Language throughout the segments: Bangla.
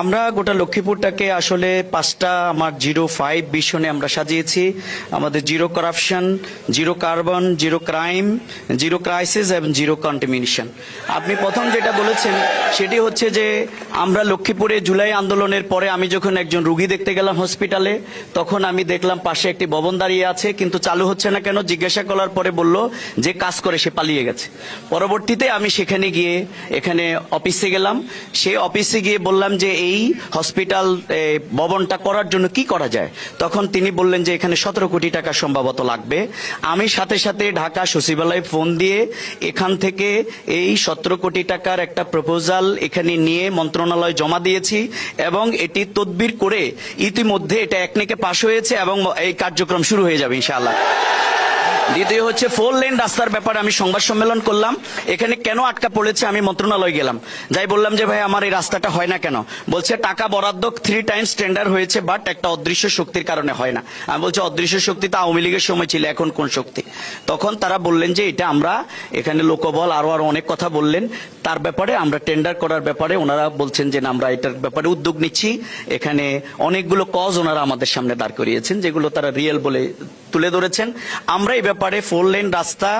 আমরা গোটা লক্ষ্মীপুরটাকে আসলে পাঁচটা, আমার জিরো ফাইভ মিশনে আমরা সাজিয়েছি। আমাদের zero corruption zero carbon zero crime zero crisis এবং জিরো কন্টামিনেশন আপনি প্রথম যেটা বলেছেন, সেটি হচ্ছে যে আমরা লক্ষ্মীপুরে জুলাই আন্দোলনের পরে আমি যখন একজন রুগী দেখতে গেলাম হসপিটালে তখন আমি দেখলাম পাশে একটি ভবন দাঁড়িয়ে আছে, কিন্তু চালু হচ্ছে না কেন? জিজ্ঞাসা করার পরে বলল যে কাজ করে সে পালিয়ে গেছে। পরবর্তীতে আমি সেখানে গিয়ে এখানে অফিসে গেলাম। সেই অফিসে গিয়ে বললাম যে এই হসপিটাল ভবনটা করার জন্য কি করা যায়? তখন তিনি বললেন যে এখানে সতেরো কোটি টাকা সম্ভবত লাগবে। আমি সাথে সাথে ঢাকা সচিবালয়ে ফোন দিয়ে এখান থেকে এই সতেরো কোটি টাকার একটা প্রপোজাল এখানে নিয়ে মন্ত্রণালয় জমা দিয়েছি এবং এটি তদবির করে ইতিমধ্যে এটা একনেকে পাশ হয়েছে এবং এই কার্যক্রম শুরু হয়ে যাবে, ইনশাআল্লাহ। দ্বিতীয় হচ্ছে ফোর লেন রাস্তার ব্যাপারে আমি সংবাদ সম্মেলন করলাম। এখানে কেন আটকা পড়েছে আমি মন্ত্রণালয় গেলাম। যাই বললাম যে, ভাই, আমার এই রাস্তাটা হয় না কেন? বলছে, টাকা বরাদ্দ থ্রি টাইমস টেন্ডার হয়েছে বাট একটা অদৃশ্য শক্তির কারণে হয় না। আমি বলছি, অদৃশ্য শক্তি তো আওয়ামী লীগের সময় ছিল, এখন কোন শক্তি? তখন তারা বললেন যে, এটা আমরা এখানে লোকবল আরও আরও অনেক কথা বললেন। তার ব্যাপারে আমরা টেন্ডার করার ব্যাপারে ওনারা বলছেন যে আমরা এটার ব্যাপারে উদ্যোগ নিচ্ছি। এখানে অনেকগুলো কজ ওনারা আমাদের সামনে দাঁড় করিয়েছেন, যেগুলো তারা রিয়েল বলে তুলে ধরেছেন। আমরা এই ব্যাপারে ফোর লেন রাস্তা,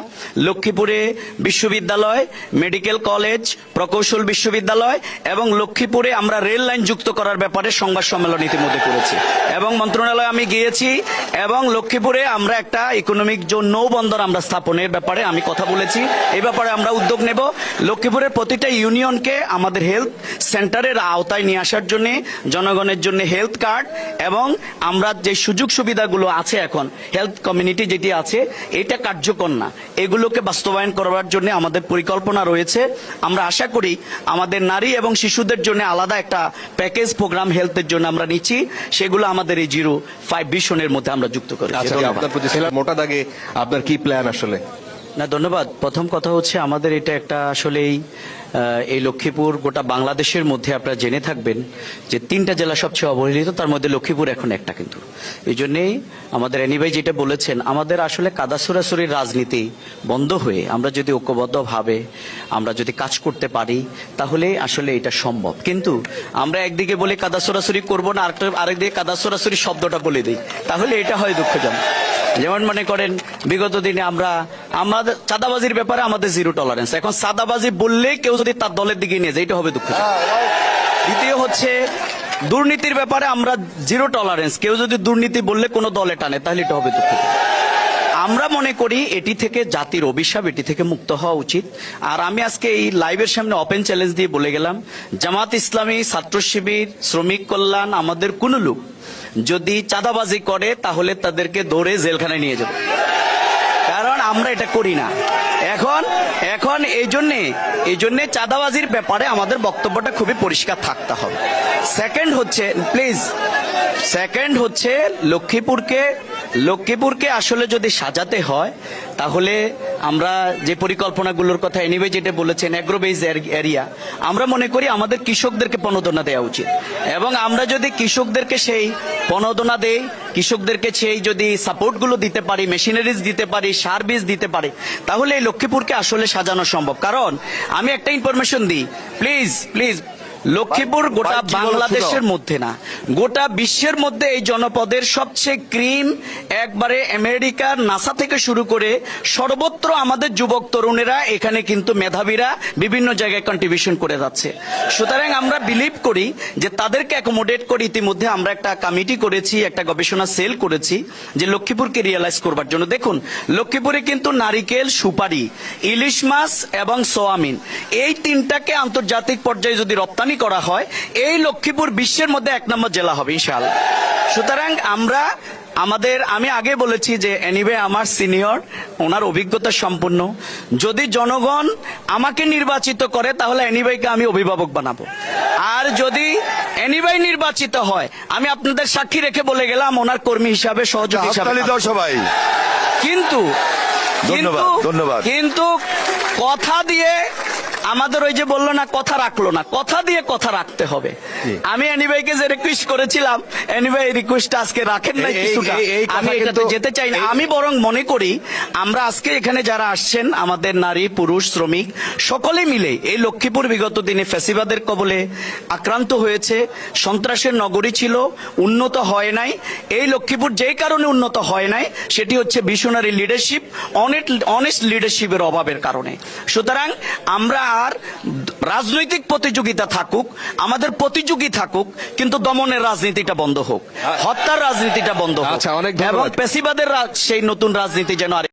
লক্ষ্মীপুরে বিশ্ববিদ্যালয়, মেডিকেল কলেজ, প্রকৌশল বিশ্ববিদ্যালয় এবং লক্ষ্মীপুরে আমরা রেল লাইন যুক্ত করার ব্যাপারে সংবাদ সম্মেলন ইতিমধ্যে করেছি। এবং মন্ত্রণালয়ে আমি গিয়েছি এবং লক্ষ্মীপুরে আমরা একটা ইকোনমিক জোন নৌবন্দর আমরা স্থাপনের ব্যাপারে আমি কথা বলেছি। এই ব্যাপারে আমরা উদ্যোগ নেব। লক্ষ্মীপুরের প্রতিটা ইউনিয়নকে আমাদের হেলথ সেন্টারের আওতায় নিয়ে আসার জন্য, জনগণের জন্য হেলথ কার্ড এবং আমরা যে সুযোগ সুবিধাগুলো আছে এখন হেলথ কমিউনিটি যেটি আছে এটা কার্যকর না। এগুলোকে বাস্তবায়ন করার জন্য আমাদের পরিকল্পনা রয়েছে। আমরা আশা করি আমাদের নারী এবং শিশুদের জন্য আলাদা একটা প্যাকেজ প্রোগ্রাম হেলথের জন্য আমরা নিচ্ছি। সেগুলো আমাদের এই জিরো ফাইভ ভিশনের মধ্যে আমরা যুক্ত করি আচ্ছা আপনার মোটা দাগে আপনার কি প্ল্যান আসলে? না, ধন্যবাদ। প্রথম কথা হচ্ছে আমাদের এটা একটা আসলেই এই লক্ষ্মীপুর গোটা বাংলাদেশের মধ্যে আপনারা জেনে থাকবেন যে তিনটা জেলা সবচেয়ে অবহেলিত, তার মধ্যে লক্ষ্মীপুর এখন একটা কিন্তু। এই জন্যেই আমাদের এনিভাই যেটা বলেছেন, আমাদের আসলে কাদাসুরাসুরির রাজনীতি বন্ধ হয়ে আমরা যদি ঐক্যবদ্ধভাবে আমরা যদি কাজ করতে পারি, তাহলে আসলে এটা সম্ভব। কিন্তু আমরা একদিকে বলি কাদাসুরাসুরি করব না, আরেকটা, আরেকদিকে কাদাসুরাসুরি শব্দটা বলে দিই, তাহলে এটা হয় দুঃখজনক। যেমন মনে করেন, বিগত দিনে আমরা আমাদের চাঁদাবাজির ব্যাপারে আমাদের জিরো টলারেন্স এখন চাঁদাবাজি বললে কেউ যদি তার দলের দিকে নিয়ে যায় এটা হবে দুঃখ দ্বিতীয় হচ্ছে দুর্নীতির ব্যাপারে আমরা জিরো টলারেন্স কেউ যদি দুর্নীতি বললে কোনো দলে টানে তাহলে এটা হবে দুঃখ আমরা মনে করি এটি থেকে জাতির অভিশাপ এটি থেকে মুক্ত হওয়া উচিত। আর আমি আজকে এই লাইভের সামনে ওপেন চ্যালেঞ্জ দিয়ে বলে গেলাম জামাত ইসলামী ছাত্র শিবির শ্রমিক কল্যাণ আমাদের কোন লোক যদি চাঁদাবাজি করে তাহলে তাদেরকে ধরে জেলখানায় নিয়ে যাবে। আমরা এটা করি না। এখন এখন এই জন্যে এই জন্যে চাঁদাবাজির ব্যাপারে আমাদের বক্তব্যটা খুবই পরিষ্কার থাকতে হবে। সেকেন্ড হচ্ছে প্লিজ সেকেন্ড হচ্ছে লক্ষ্মীপুরকে লক্ষ্মীপুরকে আসলে যদি সাজাতে হয়, তাহলে আমরা যে পরিকল্পনাগুলোর কথা এনিওয়ে যেটা বলেছেন অ্যাগ্রোবেজ এরিয়া আমরা মনে করি আমাদের কৃষকদেরকে প্রণোদনা দেওয়া উচিত। এবং আমরা যদি কৃষকদেরকে সেই প্রণোদনা দেই, কৃষকদেরকে সেই যদি সাপোর্টগুলো দিতে পারি মেশিনারিজ দিতে পারি সার বীজ দিতে পারি, তাহলে এই লক্ষ্মীপুরকে আসলে সাজানো সম্ভব। কারণ, আমি একটা ইনফরমেশন দিই প্লিজ প্লিজ লক্ষ্মীপুর গোটা বাংলাদেশের মধ্যে না গোটা বিশ্বের মধ্যে এই জনপদের সবচেয়ে ক্রিম একবারে আমেরিকার নাসা থেকে শুরু করে সর্বত্র আমাদের যুবক তরুণেরা এখানে কিন্তু মেধাবীরা বিভিন্ন জায়গায় কন্ট্রিবিউশন করে যাচ্ছে। সুতরাং আমরা বিলিভ করি যে তাদেরকে অ্যাকোমোডেট করে ইতিমধ্যে আমরা একটা কমিটি করেছি একটা গবেষণা সেল করেছি যে লক্ষ্মীপুরকে রিয়েলাইজ করবার জন্য। দেখুন লক্ষ্মীপুরে কিন্তু নারিকেল সুপারি ইলিশ মাছ এবং সোয়াবিন এই তিনটাকে আন্তর্জাতিক পর্যায়ে যদি রপ্তানি করা হয় এই লক্ষ্মীপুর বিশ্বের মধ্যে এক নম্বর জেলা হবে ইনশাআল্লাহ। সুতরাং আমরা আমাদের আমি আগে বলেছি যে এনিওয়ে আমার সিনিয়র ওনার অভিজ্ঞতা সম্পন্ন যদি জনগণ আমাকে নির্বাচিত করে তাহলে এনিওয়েকে আমি অভিভাবক বানাবো। আর যদি এনিওয়ে নির্বাচিত হয় আমি আপনাদের সাক্ষী রেখে বলে গেলাম ওনার কর্মী হিসাবে সহযোগী সবাই। কিন্তু ধন্যবাদ, কিন্তু- ধন্যবাদ। কিন্তু কথা দিয়ে আমাদের ওই যে বলল না কথা রাখল না। কথা দিয়ে কথা রাখতে হবে। আমি এনিভাইকে যে রিকোয়েস্ট করেছিলাম এনিভাই রিকোয়েস্ট আজকে রাখেন না কিছুটা। আমি এটাতে যেতে চাই না। আমি বরং মনে করি আমরা আজকে এখানে যারা আসছেন আমাদের নারী পুরুষ শ্রমিক সকলে মিলে এই লক্ষ্মীপুর বিগত দিনে ফ্যাসিবাদের কবলে আক্রান্ত হয়েছে। সন্ত্রাসের নগরী ছিল উন্নত হয় নাই। এই লক্ষ্মীপুর যেই কারণে উন্নত হয় নাই সেটি হচ্ছে বিশনারি লিডারশিপ অনেস্ট লিডারশিপের অভাবের কারণে। সুতরাং আমরা আর রাজনৈতিক প্রতিযোগিতা থাকুক আমাদের প্রতিযোগী থাকুক কিন্তু দমনের রাজনীতিটা বন্ধ হোক হত্যার রাজনীতিটা বন্ধ হোক আচ্ছা, এবং পেশিবাদের সেই নতুন রাজনীতি যেন আর